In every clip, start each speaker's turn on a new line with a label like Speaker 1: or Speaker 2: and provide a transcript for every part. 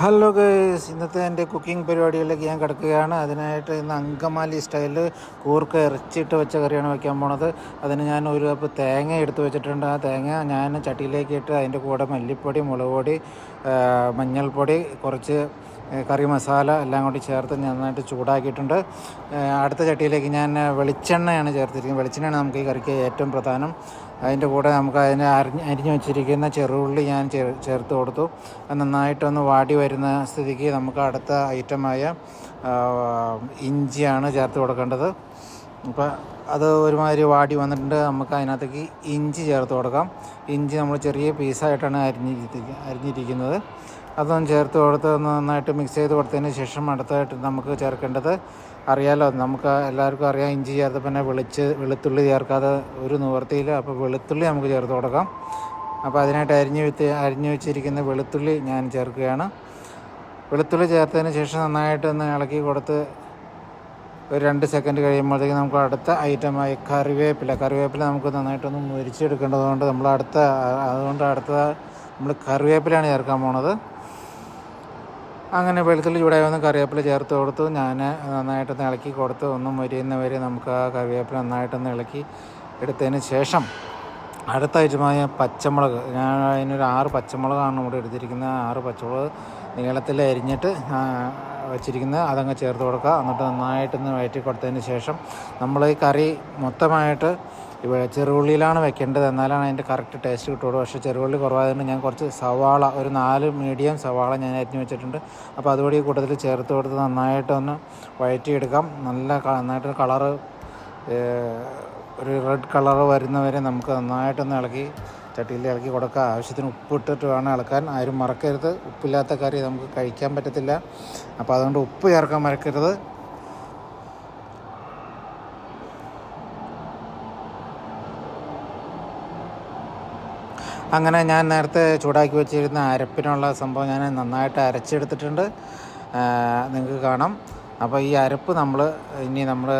Speaker 1: Hello guys ഇന്നത്തെ എന്റെ cooking പരിപാടിയിലേക്ക് ഞാൻ കിടക്കുകയാണ്. അതിനായിട്ട് ഇന്ന് അങ്കമാലി സ്റ്റൈലിൽ കൂർക്ക ഇറച്ചിട്ട് വെച്ച കറിയാണ് വയ്ക്കാൻ പോണത്. അതിന് ഞാൻ ഒരു കപ്പ് തേങ്ങ എടുത്ത് വെച്ചിട്ടുണ്ട്. ആ തേങ്ങ ഞാൻ ചട്ടിയിലേക്ക് ഇട്ട് അതിന്റെ കൂടെ മല്ലിപ്പൊടി മുളക് പൊടി മഞ്ഞൾപ്പൊടി കുറച്ച് കറി മസാല എല്ലാം കൂടി ചേർത്ത് നന്നായിട്ട് ചൂടാക്കിയിട്ടുണ്ട്. അടുത്ത ചട്ടിയിലേക്ക് ഞാൻ വെളിച്ചെണ്ണയാണ് ചേർത്തിരിക്കുന്നത്. വെളിച്ചെണ്ണയാണ് നമുക്ക് ഈ കറിക്ക് ഏറ്റവും പ്രധാനം. അതിന്റെ കൂടെ നമുക്ക് അതിനെ അരിഞ്ഞ് അരിഞ്ഞ് വെച്ചിരിക്കുന്ന ചെറുള്ളി ഞാൻ ചേർത്ത് കൊടുത്തു. നന്നായിട്ടൊന്ന് വാടി വരുന്ന സ്ഥിതിക്ക് നമുക്ക് അടുത്ത ഐറ്റമായ ഇഞ്ചിയാണ് ചേർത്ത് കൊടുക്കേണ്ടത്. അപ്പോൾ അത് ഒരുമാതിരി വാടി വന്നിട്ടുണ്ട്. നമുക്ക് അതിനകത്തേക്ക് ഇഞ്ചി ചേർത്ത് കൊടുക്കാം. ഇഞ്ചി നമ്മൾ ചെറിയ പീസായിട്ടാണ് അരിഞ്ഞിരിക്കുന്നത്. അതൊന്ന് ചേർത്ത് കൊടുത്ത് നന്നായിട്ട് മിക്സ് ചെയ്ത് കൊടുത്തതിന് ശേഷം അടുത്തായിട്ട് നമുക്ക് ചേർക്കേണ്ടത് അറിയാലോ നമുക്ക് എല്ലാവർക്കും അറിയാം ഇഞ്ചി ചേർത്ത് പിന്നെ വെളിച്ച് വെളുത്തുള്ളി ചേർക്കാതെ ഒരു നിവർത്തിയില്ല. അപ്പോൾ വെളുത്തുള്ളി നമുക്ക് ചേർത്ത് കൊടുക്കാം. അപ്പോൾ അതിനായിട്ട് അരിഞ്ഞു വെച്ച് അരിഞ്ഞ് വെച്ചിരിക്കുന്ന വെളുത്തുള്ളി ഞാൻ ചേർക്കുകയാണ്. വെളുത്തുള്ളി ചേർത്തതിന് ശേഷം നന്നായിട്ട് ഒന്ന് ഇളക്കി കൊടുത്ത് ഒരു രണ്ട് സെക്കൻഡ് കഴിയുമ്പോഴത്തേക്ക് നമുക്ക് അടുത്ത ഐറ്റമായി കറിവേപ്പില. കറിവേപ്പില നമുക്ക് നന്നായിട്ടൊന്ന് മുരിച്ചെടുക്കേണ്ടതുകൊണ്ട് നമ്മൾ അടുത്ത അതുകൊണ്ട് അടുത്ത നമ്മൾ കറിവേപ്പിലാണ് ചേർക്കാൻ പോണത്. അങ്ങനെ വെളുത്തുള്ളി ചൂടായി വന്ന് കറിവേപ്പില ചേർത്ത് കൊടുത്തു. ഞാൻ നന്നായിട്ടൊന്ന് ഇളക്കി കൊടുത്ത്. മുരിയുന്ന വരെ നമുക്ക് ആ കറിവേപ്പില നന്നായിട്ടൊന്ന് ഇളക്കി എടുത്തതിന് ശേഷം അടുത്ത ഐറ്റമായ പച്ചമുളക്. ഞാൻ അതിനൊരു ആറ് പച്ചമുളകാണ് ഇവിടെ എടുത്തിരിക്കുന്നത്. ആറ് പച്ചമുളക് നീളത്തിൽ അരിഞ്ഞിട്ട് വെച്ചിരിക്കുന്നത്. അതങ്ങ് ചേർത്ത് കൊടുക്കുക. എന്നിട്ട് നന്നായിട്ടൊന്ന് വയറ്റി കൊടുത്തതിന് ശേഷം നമ്മൾ ഈ കറി മൊത്തമായിട്ട് ഇവിടെ ചെറുള്ളിയിലാണ് വെക്കേണ്ടത്. എന്നാലാണ് അതിന്റെ കറക്റ്റ് ടേസ്റ്റ് കിട്ടുള്ളൂ. പക്ഷേ ചെറുള്ളി കുറവായതുകൊണ്ട് ഞാൻ കുറച്ച് സവാള ഒരു നാല് മീഡിയം സവാള ഞാൻ അരിഞ്ഞു വെച്ചിട്ടുണ്ട്. അപ്പോൾ അതുകൂടി കൂട്ടത്തിൽ ചേർത്ത് കൊടുത്ത് നന്നായിട്ടൊന്ന് വഴറ്റിയെടുക്കാം. നല്ല നന്നായിട്ട് കളറ് ഒരു റെഡ് കളർ വരുന്നവരെ നമുക്ക് നന്നായിട്ടൊന്ന് ഇളക്കി ചട്ടിയിൽ ഇളക്കി കൊടുക്കുക ആവശ്യത്തിന് ഉപ്പ് ഇട്ടിട്ട് വേണം ഇളക്കാൻ. ആരും മറക്കരുത്. ഉപ്പില്ലാത്ത കറി നമുക്ക് കഴിക്കാൻ പറ്റത്തില്ല. അപ്പോൾ അതുകൊണ്ട് ഉപ്പ് ചേർക്കാൻ മറക്കരുത്. അങ്ങനെ ഞാൻ നേരത്തെ ചൂടാക്കി വെച്ചിരുന്ന അരപ്പിനുള്ള സംഭവം ഞാൻ നന്നായിട്ട് അരച്ചെടുത്തിട്ടുണ്ട്. നിങ്ങൾക്ക് കാണാം. അപ്പോൾ ഈ അരപ്പ് നമ്മൾ ഇനി നമ്മൾ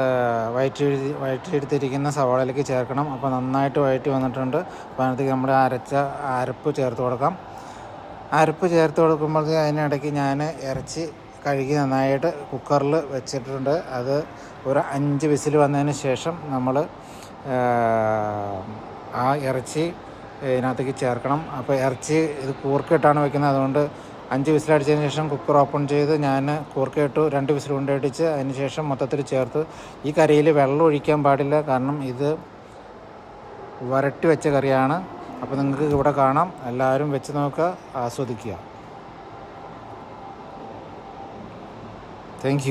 Speaker 1: വയറ്റി വയറ്റിയെടുത്തിരിക്കുന്ന സവാളയിലേക്ക് ചേർക്കണം. അപ്പോൾ നന്നായിട്ട് വയറ്റി വന്നിട്ടുണ്ട്. അപ്പോൾ അതിനകത്തേക്ക് നമ്മൾ അരച്ച അരപ്പ് ചേർത്ത് കൊടുക്കാം. അരപ്പ് ചേർത്ത് കൊടുക്കുമ്പോഴത്തേക്ക് അതിനിടയ്ക്ക് ഞാൻ ഇറച്ചി കഴുകി നന്നായിട്ട് കുക്കറിൽ വെച്ചിട്ടുണ്ട്. അത് ഒരു അഞ്ച് വിസിൽ വന്നതിന് ശേഷം നമ്മൾ ആ ഇറച്ചി ഇതിനകത്തേക്ക് ചേർക്കണം. അപ്പോൾ ഇറച്ചി ഇത് കൂർക്കിട്ടാണ് വെക്കുന്നത്. അതുകൊണ്ട് അഞ്ച് വിസിലടിച്ചതിന് ശേഷം കുക്കർ ഓപ്പൺ ചെയ്ത് ഞാൻ കൂർക്കയിട്ടു രണ്ട് വിസിൽ കൊണ്ടടിച്ച് അതിന് ശേഷം മൊത്തത്തിൽ ചേർത്ത് ഈ കറിയിൽ വെള്ളം ഒഴിക്കാൻ പാടില്ല. കാരണം ഇത് വരട്ടി വെച്ച കറിയാണ്. അപ്പോൾ നിങ്ങൾക്ക് ഇവിടെ കാണാം. എല്ലാവരും വെച്ച് നോക്കുക ആസ്വദിക്കുക. താങ്ക്